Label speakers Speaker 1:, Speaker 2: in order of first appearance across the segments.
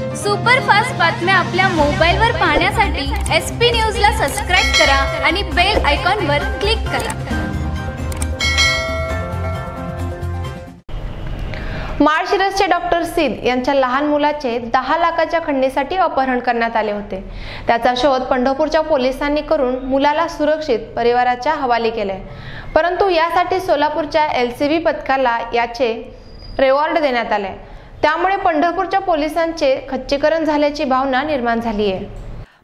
Speaker 1: Superfast बातम्या आपल्या मोबाईलवर पाहण्यासाठी एस पी न्यूजला सबस्क्राईब करा आणि बेल आयकॉनवर क्लिक करा.
Speaker 2: माळशिरसचे डॉक्टर सिद यांच्या लहान मुलाचे दहा लाखाच्या खंडणीसाठी अपहरण करण्यात आले होते. त्याचा शोध पंढरपूरच्या पोलिसांनी करून मुलाला सुरक्षित परिवाराच्या हवाली केले परंतु यासाठी सोलापूरच्या एल सी बी पथकाला याचे रेवॉर्ड देण्यात आले त्यामुळे पंढरपूरच्या पोलिसांचे खच्चीकरण झाल्याची भावना निर्माण झाली आहे.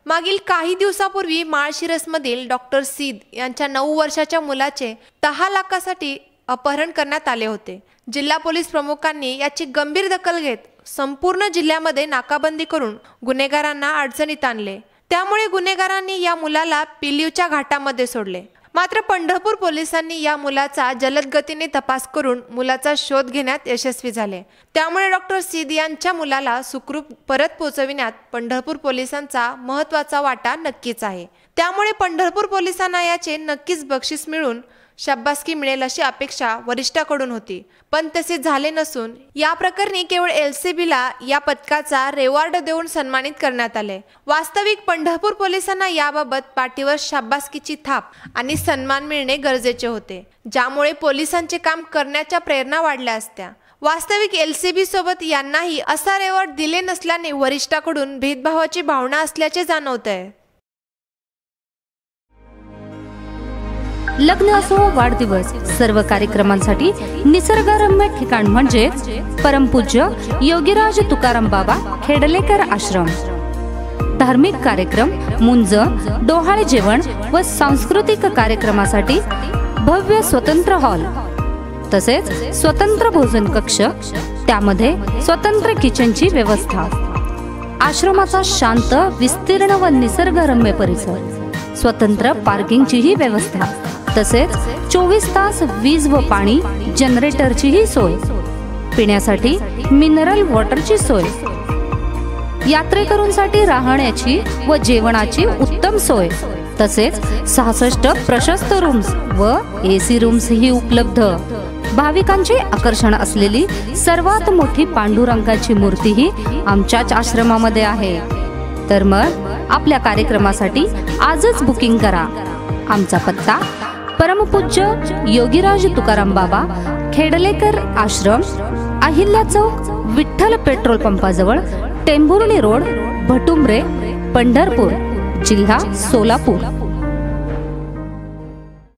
Speaker 2: मागील काही दिवसापूर्वी माळशिरसमधील डॉक्टर सीद यांच्या नऊ वर्षाच्या मुलाचे दहा लाखासाठी अपहरण करण्यात आले होते. जिल्हा पोलीस प्रमुखांनी याची गंभीर दखल घेत संपूर्ण जिल्ह्यामध्ये नाकाबंदी करून गुन्हेगारांना अडचणीत आणले. त्यामुळे गुन्हेगारांनी या मुलाला पिलीवच्या घाटामध्ये सोडले. मात्र पंढरपूर पोलिसांनी या मुलाचा जलद गतीने तपास करून मुलाचा शोध घेण्यात यशस्वी झाले. त्यामुळे डॉक्टर सीद यांच्या मुलाला सुखरूप परत पोहोचविण्यात पंढरपूर पोलिसांचा महत्त्वाचा वाटा नक्कीच आहे. त्यामुळे पंढरपूर पोलिसांना याचे नक्कीच बक्षीस मिळून शाब्बासकी मिळेल अशी अपेक्षा वरिष्ठाकडून होती. पण तसे झाले नसून या प्रकरणी केवळ एल सी बीला या पथकाचा रेवॉर्ड देऊन सन्मानित करण्यात आले. वास्तविक पंढरपूर पोलिसांना याबाबत पाठीवर शाब्बासकीची थाप आणि सन्मान मिळणे गरजेचे होते ज्यामुळे पोलिसांचे काम करण्याच्या प्रेरणा वाढल्या असत्या. वास्तविक एल सी बी सोबत यांनाही असा रेवॉर्ड दिले नसल्याने वरिष्ठाकडून भेदभावाची भावना असल्याचे जाणवत आहे
Speaker 3: लग्न असो वाढदिवस सर्व कार्यक्रमांसाठी निसर्गरम्य ठिकाण म्हणजे परमपूज्य योगीराज तुकाराम बाबा खेडलेकर आश्रम. धार्मिक कार्यक्रम मुंज डोहाळे जेवण व सांस्कृतिक कार्यक्रमासाठी भव्य स्वतंत्र हॉल. तसेच स्वतंत्र भोजन कक्ष त्यामध्ये स्वतंत्र किचनची व्यवस्था. आश्रमाचा शांत विस्तीर्ण व निसर्गरम्य परिसर. स्वतंत्र पार्किंगचीही व्यवस्था. तसेच चोवीस तास वीज व पाणी जनरेटरचीही सोय. पिण्यासाठी मिनरल वॉटरची सोय. यात्रेकरूंसाठी राहण्याची व जेवणाची उत्तम सोय. तसेच सहासष्ट प्रशस्त रूम्स व एसी रूम्स ही उपलब्ध. भाविकांचे आकर्षण असलेली सर्वात मोठी पांडुरंगाची मूर्तीही आमच्याच आश्रमामध्ये आहे. तर मग आपल्या कार्यक्रमासाठी आजच बुकिंग करा. आमचा पत्ता परमपूज्य योगीराज तुकाराम बाबा खेडलेकर आश्रम अहिल्या चौक विठ्ठल पेट्रोल पंपाजवळ टेंभुर्णी रोड भटुंबरे पंढरपूर जिल्हा सोलापूर.